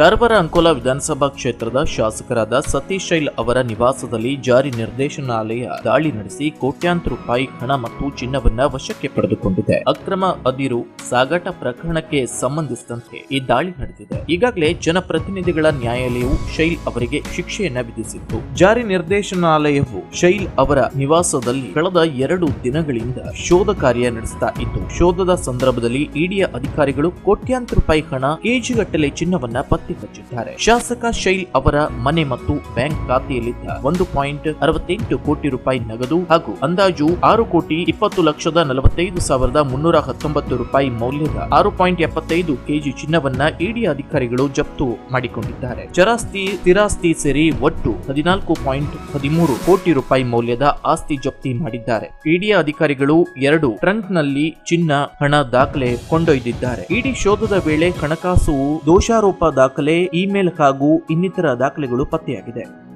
ಕಾರವಾರ ಅಂಕೋಲಾ ವಿಧಾನಸಭಾ ಕ್ಷೇತ್ರದ ಶಾಸಕರಾದ ಸತೀಶ್ ಶೈಲ್ ಅವರ ನಿವಾಸದಲ್ಲಿ ಜಾರಿ ನಿರ್ದೇಶನಾಲಯ ದಾಳಿ ನಡೆಸಿ ಕೋಟ್ಯಾಂತರ ರೂಪಾಯಿ ಹಣ ಮತ್ತು ಚಿನ್ನವನ್ನ ವಶಕ್ಕೆ ಪಡೆದುಕೊಂಡಿದೆ. ಅಕ್ರಮ ಅದಿರು ಸಾಗಾಟ ಪ್ರಕರಣಕ್ಕೆ ಸಂಬಂಧಿಸಿದಂತೆ ಈ ದಾಳಿ ನಡೆದಿದೆ. ಈಗಾಗಲೇ ಜನಪ್ರತಿನಿಧಿಗಳ ನ್ಯಾಯಾಲಯವು ಶೈಲ್ ಅವರಿಗೆ ಶಿಕ್ಷೆಯನ್ನ ವಿಧಿಸಿತ್ತು. ಜಾರಿ ನಿರ್ದೇಶನಾಲಯವು ಶೈಲ್ ಅವರ ನಿವಾಸದಲ್ಲಿ ಕಳೆದ ಎರಡು ದಿನಗಳಿಂದ ಶೋಧ ಕಾರ್ಯ ನಡೆಸ್ತಾ ಇತ್ತು. ಶೋಧದ ಸಂದರ್ಭದಲ್ಲಿ ಇಡಿಯ ಅಧಿಕಾರಿಗಳು ಕೋಟ್ಯಾಂತರ ರೂಪಾಯಿ ಹಣ ಕೆಜಿಗಟ್ಟಲೆ ಚಿನ್ನವನ್ನ ಪತ್ತೆ ಹಚ್ಚಿದ್ದಾರೆ ಶಾಸಕ ಶೈಲ್ ಅವರ ಮನೆ ಮತ್ತು ಬ್ಯಾಂಕ್ ಖಾತೆಯಲ್ಲಿದ್ದ ಒಂದು ಪಾಯಿಂಟ್ ಅರವತ್ತೆಂಟು ಕೋಟಿ ರೂಪಾಯಿ ನಗದು ಹಾಗೂ ಅಂದಾಜು ಆರು ಕೋಟಿ ಇಪ್ಪತ್ತು ಲಕ್ಷದ ನಲವತ್ತೈದು ಸಾವಿರದ ಮುನ್ನೂರ ಹತ್ತೊಂಬತ್ತು ರೂಪಾಯಿ ಮೌಲ್ಯದ ಆರು ಪಾಯಿಂಟ್ ಎಪ್ಪತ್ತೈದು ಕೆಜಿ ಚಿನ್ನವನ್ನ ಇಡಿ ಅಧಿಕಾರಿಗಳು ಜಪ್ತು ಮಾಡಿಕೊಂಡಿದ್ದಾರೆ. ಚರಾಸ್ತಿ ಸ್ಥಿರಾಸ್ತಿ ಸೇರಿ ಒಟ್ಟು ಹದಿನಾಲ್ಕು ಪಾಯಿಂಟ್ ಹದಿಮೂರು ಕೋಟಿ ರೂಪಾಯಿ ಮೌಲ್ಯದ ಆಸ್ತಿ ಜಪ್ತಿ ಮಾಡಿದ್ದಾರೆ. ಇಡಿ ಅಧಿಕಾರಿಗಳು ಎರಡು ಟ್ರಂಕ್ನಲ್ಲಿ ಚಿನ್ನ, ಹಣ ದಾಖಲೆ ಕೊಂಡೊಯ್ದಿದ್ದಾರೆ. ಇಡಿ ಶೋಧದ ವೇಳೆ ಹಣಕಾಸು ದೋಷಾರೋಪ ಇಮೇಲ್ ಹಾಗೂ ಇನ್ನಿತರ ದಾಖಲೆಗಳು ಪತ್ತೆಯಾಗಿದೆ.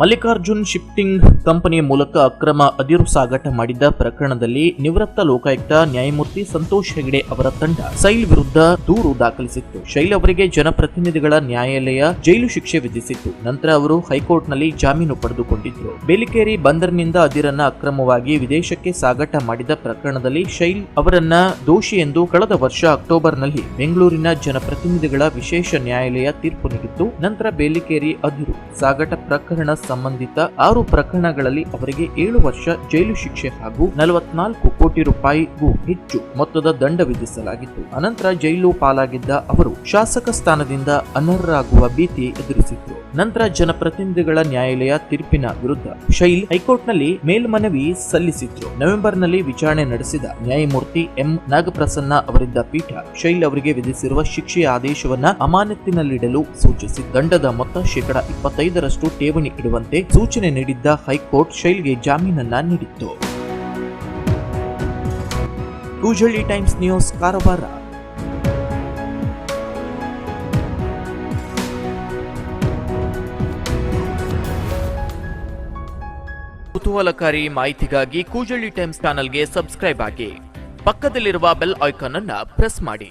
ಮಲ್ಲಿಕಾರ್ಜುನ್ ಶಿಫ್ಟಿಂಗ್ ಕಂಪನಿಯ ಮೂಲಕ ಅಕ್ರಮ ಅದಿರು ಸಾಗಾಟ ಮಾಡಿದ್ದ ಪ್ರಕರಣದಲ್ಲಿ ನಿವೃತ್ತ ಲೋಕಾಯುಕ್ತ ನ್ಯಾಯಮೂರ್ತಿ ಸಂತೋಷ್ ಹೆಗಡೆ ಅವರ ತಂಡ ಸೈಲ್ ವಿರುದ್ಧ ದೂರು ದಾಖಲಿಸಿತ್ತು. ಶೈಲ್ ಅವರಿಗೆ ಜನಪ್ರತಿನಿಧಿಗಳ ನ್ಯಾಯಾಲಯ ಜೈಲು ಶಿಕ್ಷೆ ವಿಧಿಸಿತ್ತು. ನಂತರ ಅವರು ಹೈಕೋರ್ಟ್ನಲ್ಲಿ ಜಾಮೀನು ಪಡೆದುಕೊಂಡಿದ್ದರು. ಬೇಲಿಕೇರಿ ಬಂದರಿನಿಂದ ಅದಿರನ್ನ ಅಕ್ರಮವಾಗಿ ವಿದೇಶಕ್ಕೆ ಸಾಗಾಟ ಮಾಡಿದ ಪ್ರಕರಣದಲ್ಲಿ ಶೈಲ್ ಅವರನ್ನ ದೋಷಿ ಎಂದು ಕಳೆದ ವರ್ಷ ಅಕ್ಟೋಬರ್ನಲ್ಲಿ ಬೆಂಗಳೂರಿನ ಜನಪ್ರತಿನಿಧಿಗಳ ವಿಶೇಷ ನ್ಯಾಯಾಲಯ ತೀರ್ಪು ನೀಡಿತ್ತು. ನಂತರ ಬೇಲಿಕೇರಿ ಅದಿರು ಸಾಗಾಟ ಪ್ರಕರಣ ಸಂಬಂಧಿತ ಆರು ಪ್ರಕರಣಗಳಲ್ಲಿ ಅವರಿಗೆ ಏಳು ವರ್ಷ ಜೈಲು ಶಿಕ್ಷೆ ಹಾಗೂ ನಲವತ್ನಾಲ್ಕು ಕೋಟಿ ರೂಪಾಯಿಗೂ ಹೆಚ್ಚು ಮೊತ್ತದ ದಂಡ ವಿಧಿಸಲಾಗಿತ್ತು. ಅನಂತರ ಜೈಲು ಪಾಲಾಗಿದ್ದ ಅವರು ಶಾಸಕ ಸ್ಥಾನದಿಂದ ಅನರ್ಹರಾಗುವ ಭೀತಿ ಎದುರಿಸಿತ್ತು. ನಂತರ ಜನಪ್ರತಿನಿಧಿಗಳ ನ್ಯಾಯಾಲಯ ತೀರ್ಪಿನ ವಿರುದ್ಧ ಶೈಲ್ ಹೈಕೋರ್ಟ್ನಲ್ಲಿ ಮೇಲ್ಮನವಿ ಸಲ್ಲಿಸಿದ್ರು ನವೆಂಬರ್ನಲ್ಲಿ ವಿಚಾರಣೆ ನಡೆಸಿದ ನ್ಯಾಯಮೂರ್ತಿ ಎಂ. ನಾಗಪ್ರಸನ್ನ ಅವರಿದ್ದ ಪೀಠ ಶೈಲ್ ಅವರಿಗೆ ವಿಧಿಸಿರುವ ಶಿಕ್ಷೆಯ ಆದೇಶವನ್ನ ಅಮಾನತಿನಲ್ಲಿಡಲು ಸೂಚಿಸಿ. ದಂಡದ ಮೊತ್ತ ಶೇಕಡಾ ಇಪ್ಪತ್ತೈದರಷ್ಟು ಠೇವಣಿ ಇಡುವಂತೆ ಸೂಚನೆ ನೀಡಿದ್ದ ಹೈಕೋರ್ಟ್ ಶೈಲ್ಗೆ ಜಾಮೀನನ್ನ ನೀಡಿತ್ತು. Koojalli times news Karwar. ಕುತೂಹಲಕಾರಿ ಮಾಹಿತಿಗಾಗಿ ಕೂಜಳ್ಳಿ ಟೈಮ್ಸ್ ಚಾನಲ್ಗೆ ಸಬ್ಸ್ಕ್ರೈಬ್ ಆಗಿ. ಪಕ್ಕದಲ್ಲಿರುವ ಬೆಲ್ ಐಕಾನ್ ಅನ್ನ ಪ್ರೆಸ್ ಮಾಡಿ.